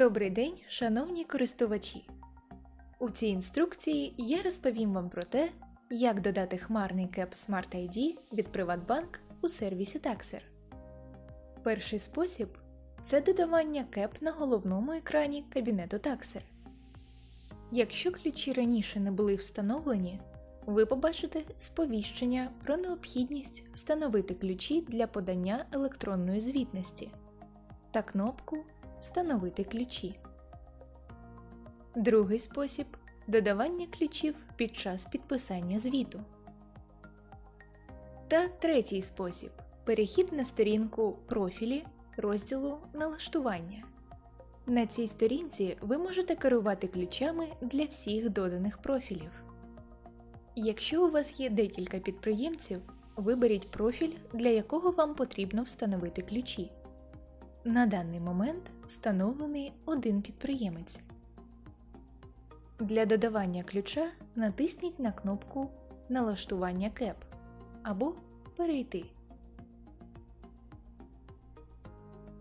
Добрий день, шановні користувачі! У цій інструкції я розповім вам про те, як додати хмарний кеп Smart ID від Приватбанк у сервісі Taxer. Перший спосіб це додавання кеп на головному екрані кабінету Taxer. Якщо ключі раніше не були встановлені, ви побачите сповіщення про необхідність встановити ключі для подання електронної звітності та кнопку Встановити ключі. Другий спосіб додавання ключів під час підписання звіту. Та третій спосіб перехід на сторінку профілі розділу Налаштування. На цій сторінці ви можете керувати ключами для всіх доданих профілів. Якщо у вас є декілька підприємців, виберіть профіль, для якого вам потрібно встановити ключі. На даний момент встановлений один підприємець. Для додавання ключа натисніть на кнопку Налаштування КЕП або Перейти.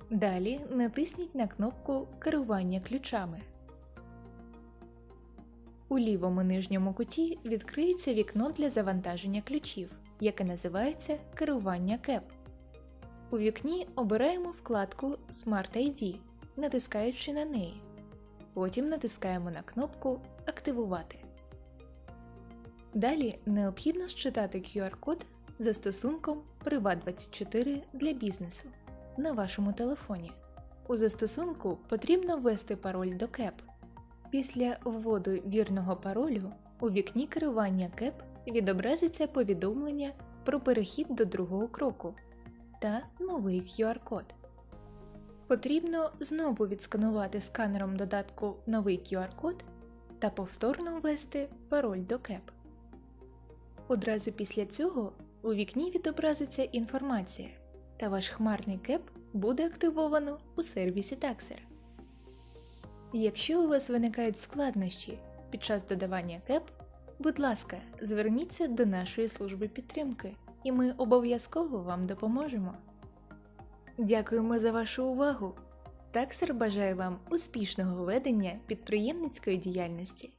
Далі натисніть на кнопку Керування ключами. У лівому нижньому куті відкриється вікно для завантаження ключів, яке називається Керування КЕП. У вікні обираємо вкладку Smart ID, натискаючи на неї. Потім натискаємо на кнопку Активувати. Далі необхідно считати QR-код застосунком Privat24 для бізнесу на вашому телефоні. У застосунку потрібно ввести пароль до КЕП. Після вводу вірного паролю у вікні керування КЕП відобразиться повідомлення про перехід до другого кроку та новий QR-код. Потрібно знову відсканувати сканером додатку новий QR-код та повторно ввести пароль до КЕП. Одразу після цього у вікні відобразиться інформація, та ваш хмарний КЕП буде активовано у сервісі Taxer. Якщо у вас виникають складнощі під час додавання КЕП, будь ласка, зверніться до нашої служби підтримки, і ми обов'язково вам допоможемо. Дякуємо за вашу увагу! Таксер бажає вам успішного ведення підприємницької діяльності.